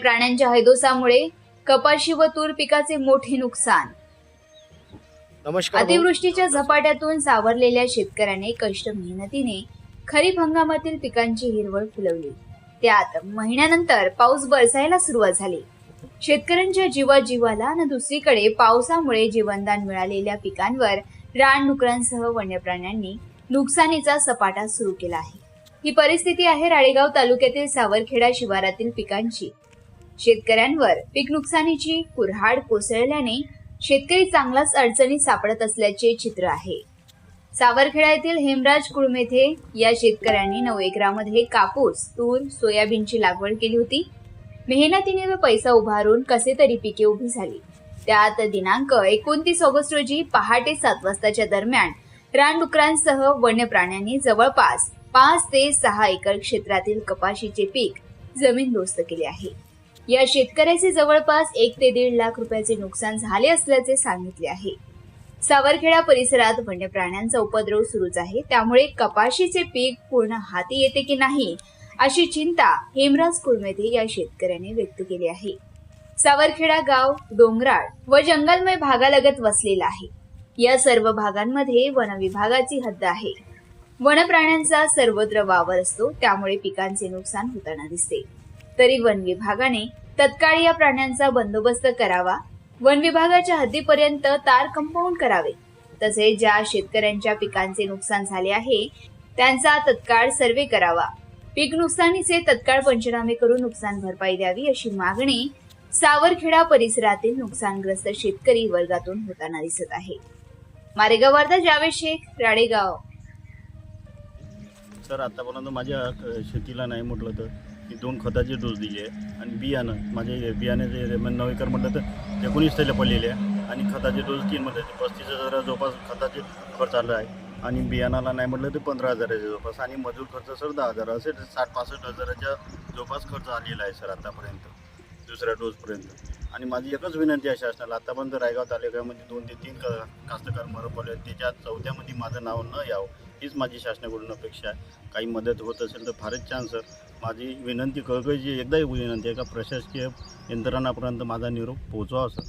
प्राण्यांच्या हैदोसामुळे कपाशी व तूर पिकाचे मोठे नुकसान. नमस्कार. अतिवृष्टीच्या झपाट्यातून सावरलेल्या शेतकऱ्याने कष्ट मेहनतीने खरीप हंगामातील पिकांची हिरवळ फुलवली. त्यात महिन्यानंतर पाऊस बरसायला सुरुवात झाली. शेतकऱ्यांच्या जीवाजीवाला आणि दुसरीकडे पावसामुळे जीवनदान मिळालेल्या पिकांवर रानडुकरांसह वन्यप्राण्यांनी नुकसानीचा सपाटा सुरू केला आहे. ही परिस्थिती आहे राळेगाव तालुक्यातील सावरखेडा शिवारातील पिकांची. शेतकऱ्यांवर पीक नुकसानीची कुऱ्हाड कोसळल्याने शेतकरी चांगलाच अडचणीत सापडत असल्याचे चित्र आहे. सावरखेडा येथील हेमराज कुळमेथे या शेतकऱ्यांनी नऊ एकरामध्ये कापूस तूर सोयाबीनची लागवड केली होती. मेहनतीने व पैसा उभारून कसे तरी पिके उभी झाली. त्यात दिनांक एकोणतीस ऑगस्ट रोजी पहाटे सात वाजताच्या दरम्यान रानडुकरांसह वन्य प्राण्यांनी जवळपास पाच ते सहा एकर क्षेत्रातील कपाशीचे पीक जमीन दोस्त केले आहे. या शेतकऱ्याचे जवळपास एक ते दीड लाख रुपयाचे नुकसान झाले असल्याचे सांगितले आहे. सावरखेडा परिसरात वन्य प्राण्यांचा उपद्रव सुरूच आहे. त्यामुळे कपाशीचे पीक पूर्ण हाती येते की नाही अशी चिंता हेमराज कुर्मेथे या शेतकऱ्याने व्यक्त केली आहे. सावरखेडा गाव डोंगराळ व जंगलमय भागालगत वसलेला आहे. या सर्व भागांमध्ये वन विभागाची हद्द आहे. वन प्राण्यांचा सर्वत्र वावर असतो त्यामुळे पिकांचे नुकसान होताना दिसते. तरी वन विभागाने तत्काळ या प्राण्यांचा बंदोबस्त करावा. वन विभागाच्या हद्दीपर्यंत तार कंपाऊंड करावे. तसेच ज्या शेतकऱ्यांच्या पिकांचे नुकसान झाले आहे त्यांचा तत्काळ सर्वे करावा. पीक नुकसानीचे तत्काळ पंचनामे करून नुकसान भरपाई द्यावी अशी मागणी सावरखेडा परिसरातील नुकसानग्रस्त शेतकरी वर्गातून होताना दिसत आहे. मारेगाव वार्ता जावेद शेख राडेगाव. सर आतापर्यंत माझ्या शेतीला नाही म्हटलं तर? मी दोन खताचे डोस दिले आहे आणि बियाणं माझे बियाण्याचे म्हणजे नऊ एकर म्हटलं तर एकोणीस त्याला पडलेले आहे. आणि खताचे डोस तीन म्हटलं ते पस्तीस हजार जवळपास खताचे खर्च आला आहे. आणि बियाणाला नाही म्हटलं तर पंधरा हजाराच्या जवळपास. आणि मजूर खर्च सर दहा हजार असे साठ पासष्ट हजाराच्या जवळपास खर्च आलेला आहे सर आतापर्यंत दुसऱ्या डोसपर्यंत. आणि माझी एकच विनंती आहे शासनाला आतापर्यंत रायगाव तालुक्यामध्ये दोन ते तीन क कास्तकार मरं पडले त्याच्यात चौथ्यामध्ये माझं नाव न यावं हीच माझी शासनाकडून अपेक्षा आहे. काही मदत होत असेल तर फारच छान सर. माझी विनंती कळकळीची एकदाही विनंती आहे का प्रशासकीय यंत्रणापर्यंत माझा निरोप पोहोचवा असं.